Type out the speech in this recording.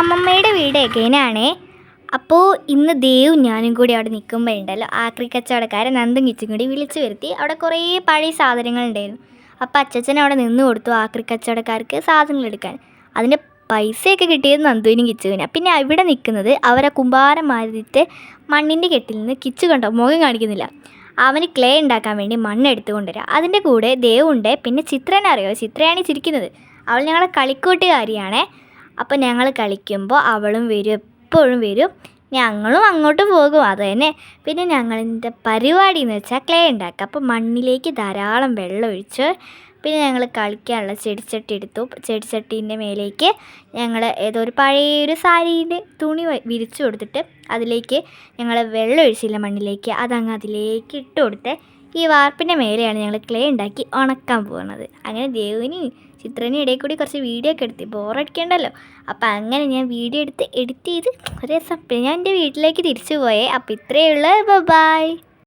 അമ്മമ്മയുടെ വീട് എഗൈനാണേ അപ്പോൾ ഇന്ന് ദേവും ഞാനും കൂടി അവിടെ നിൽക്കുമ്പോഴുണ്ടല്ലോ. ആക്രി കച്ചവടക്കാരെ നന്ദും കിച്ചും കൂടി വിളിച്ചു വരുത്തി. അവിടെ കുറേ പഴയ സാധനങ്ങൾ ഉണ്ടായിരുന്നു അപ്പോൾ അച്ഛച്ചൻ അവിടെ നിന്ന് കൊടുത്തു ആക്രി കച്ചവടക്കാർക്ക് സാധനങ്ങൾ എടുക്കാൻ. അതിന്റെ പൈസയൊക്കെ കിട്ടിയത് നന്ദുവിനും കിച്ചുവിനാണ് പിന്നെ ഇവിടെ നിൽക്കുന്നത് അവരെ കുമ്പാരം മാറിയിട്ട് മണ്ണിന്റെ കെട്ടിൽ നിന്ന് കിച്ചു കണ്ടോ? മുഖം കാണിക്കുന്നില്ല. അവന് ക്ലേ ഉണ്ടാക്കാൻ വേണ്ടി മണ്ണ് എടുത്തു കൊണ്ടുവരിക അതിന്റെ കൂടെ ദേവുണ്ട്. പിന്നെ ചിത്രനെ അറിയോ? ചിത്രയാണ് ചിരിക്കുന്നത്. അവൾ ഞങ്ങളുടെ കളിക്കൂട്ടുകാരിയാണേ. അപ്പോൾ ഞങ്ങൾ കളിക്കുമ്പോൾ അവളും വരും എപ്പോഴും വരും. ഞങ്ങളും അങ്ങോട്ട് പോകും. അത് തന്നെ. പിന്നെ ഞങ്ങളിന്റെ പരിപാടി എന്ന് വെച്ചാൽ ക്ലേ ഉണ്ടാക്കുക. അപ്പോൾ മണ്ണിലേക്ക് ധാരാളം വെള്ളം ഒഴിച്ച് പിന്നെ ഞങ്ങൾ കളിക്കാനുള്ള ചെടിച്ചട്ടി എടുത്തു. ചെടിച്ചട്ടീന്റെ മേലേക്ക് ഞങ്ങൾ ഏതോ ഒരു പഴയൊരു സാരീന്റെ തുണി വിരിച്ചു കൊടുത്തിട്ട് അതിലേക്ക് ഞങ്ങൾ വെള്ളം ഒഴിച്ചില്ല മണ്ണിലേക്ക്. അതങ്ങ് അതിലേക്ക് ഇട്ട് കൊടുത്ത്. ഈ വാർപ്പിന്റെ മേലെയാണ് ഞങ്ങൾ ക്ലേ ഉണ്ടാക്കി ഉണക്കാൻ പോകുന്നത്. അങ്ങനെ ദേവിനി ചിത്രനും ഇടയിൽ കൂടി കുറച്ച് വീഡിയോ ഒക്കെ എടുത്ത് ബോറടിക്കണ്ടല്ലോ. അപ്പോൾ അങ്ങനെ ഞാൻ വീഡിയോ എടുത്ത് എഡിറ്റ് ചെയ്ത് രസം പിന്നെ ഞാൻ എന്റെ വീട്ടിലേക്ക് തിരിച്ചു പോയേ. അപ്പോൾ ഇത്രയേ ഉള്ളൂ. ബൈ.